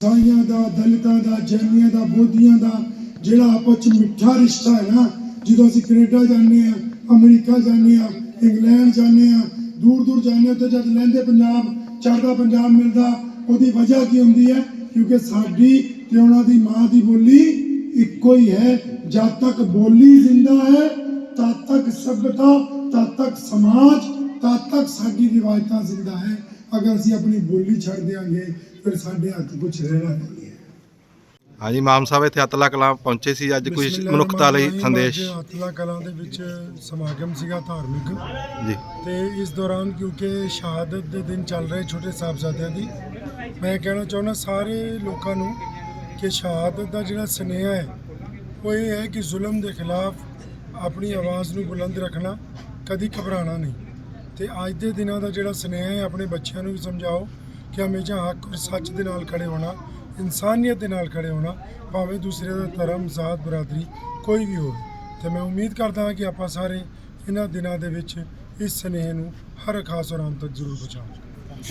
ਸਾਈਆਂ ਦਾ ਦਲਿਤਾਂ ਦਾ ਜੈਨੀਆਂ ਦਾ ਬੋਧੀਆਂ ਦਾ ਜਿਹੜਾ ਆਪਸ ਚ ਮਿੱਠਾ ਰਿਸ਼ਤਾ ਹੈ ਨਾ ਜਦੋਂ ਅਸੀਂ ਕੈਨੇਡਾ ਜਾਂਦੇ ਆ ਅਮਰੀਕਾ ਜਾਂਦੇ ਆ ਇੰਗਲੈਂਡ ਜਾਂਦੇ ਆ ਦੂਰ ਦੂਰ ਜਾਂਦੇ ਹਾਂ, ਉੱਥੇ ਜਦ ਲੈਂਦੇ ਪੰਜਾਬ ਚੜ੍ਹਦਾ ਪੰਜਾਬ ਮਿਲਦਾ ਉਹਦੀ ਵਜ੍ਹਾ ਕੀ ਹੁੰਦੀ ਹੈ? ਕਿਉਂਕਿ ਸਾਡੀ ਤੇ ਉਹਨਾਂ ਦੀ ਮਾਂ ਦੀ ਬੋਲੀ ਇੱਕੋ ਹੀ ਹੈ ਜਦ ਤੱਕ ਬੋਲੀ ਜ਼ਿੰਦਾ ਹੈ ਤਦ ਤੱਕ ਸਭ्यता ਤਦ ਤੱਕ ਸਮਾਜ ਤਦ ਤੱਕ ਸਾਡੀ ਰਿਵਾਇਤਾਂ ਜ਼ਿੰਦਾ ਹੈ। ਅਗਰ ਅਸੀਂ ਆਪਣੀ ਬੋਲੀ ਛੱਡ ਦਿਆਂਗੇ ਫਿਰ ਸਾਡੇ ਹੱਥ ਕੁਝ ਰਹਿਣਾ ਨਹੀਂ ਹੈ। ਹਾਂਜੀ ਮਾਮ ਸਾਹਿਬ ਇੱਥੇ ਅਤਲਾ ਕਲਾਂ ਪਹੁੰਚੇ ਸੀ ਅੱਜ ਕੁਝ ਮਨੁੱਖਤਾ ਲਈ ਸੰਦੇਸ਼। ਅਤਲਾ ਕਲਾਂ ਦੇ ਵਿੱਚ ਸਮਾਗਮ ਸੀਗਾ ਧਾਰਮਿਕ। ਜੀ। ਤੇ ਇਸ ਦੌਰਾਨ ਕਿਉਂਕਿ ਸ਼ਹਾਦਤ ਦੇ ਦਿਨ ਚੱਲ ਰਹੇ ਛੋਟੇ ਸਾਹਿਬਜ਼ਾਦਿਆਂ ਦੀ ਮੈਂ ਕਹਿਣਾ ਚਾਹੁੰਦਾ ਸਾਰੇ ਲੋਕਾਂ ਨੂੰ ਕਿ ਸ਼ਹਾਦਤ ਦਾ ਜਿਹੜਾ ਸੁਨੇਹਾ ਹੈ ਉਹ ਇਹ ਹੈ ਕਿ ਜ਼ੁਲਮ ਦੇ ਖਿਲਾਫ ਆਪਣੀ ਆਵਾਜ਼ ਨੂੰ ਬੁਲੰਦ ਰੱਖਣਾ ਕਦੀ ਘਬਰਾਣਾ ਨਹੀਂ। ਤੇ ਅੱਜ ਦੇ ਦਿਨਾਂ ਦਾ ਜਿਹੜਾ ਸੁਨੇਹਾ ਹੈ ਆਪਣੇ ਬੱਚਿਆਂ ਨੂੰ ਵੀ ਸਮਝਾਓ ਕਿ ਹਮੇਸ਼ਾ ਹੱਕ ਔਰ ਸੱਚ ਦੇ ਨਾਲ ਖੜੇ ਹੋਣਾ, ਇਨਸਾਨੀਅਤ ਦੇ ਨਾਲ ਖੜੇ ਹੋਣਾ, ਭਾਵੇਂ ਦੂਸਰੇ ਦਾ ਧਰਮ, ਜ਼ਾਤ, ਬਰਾਦਰੀ ਕੋਈ ਵੀ ਹੋਵੇ। ਤੇ ਮੈਂ ਉਮੀਦ ਕਰਦਾ ਹਾਂ ਕਿ ਆਪਾਂ ਸਾਰੇ ਇਹਨਾਂ ਦਿਨਾਂ ਦੇ ਵਿੱਚ ਇਸ ਸੁਨੇਹੇ ਨੂੰ ਹਰ ਖਾਸ ਔਰ ਤੱਕ ਜ਼ਰੂਰ ਪਹੁੰਚਾਵਾਂਗੇ।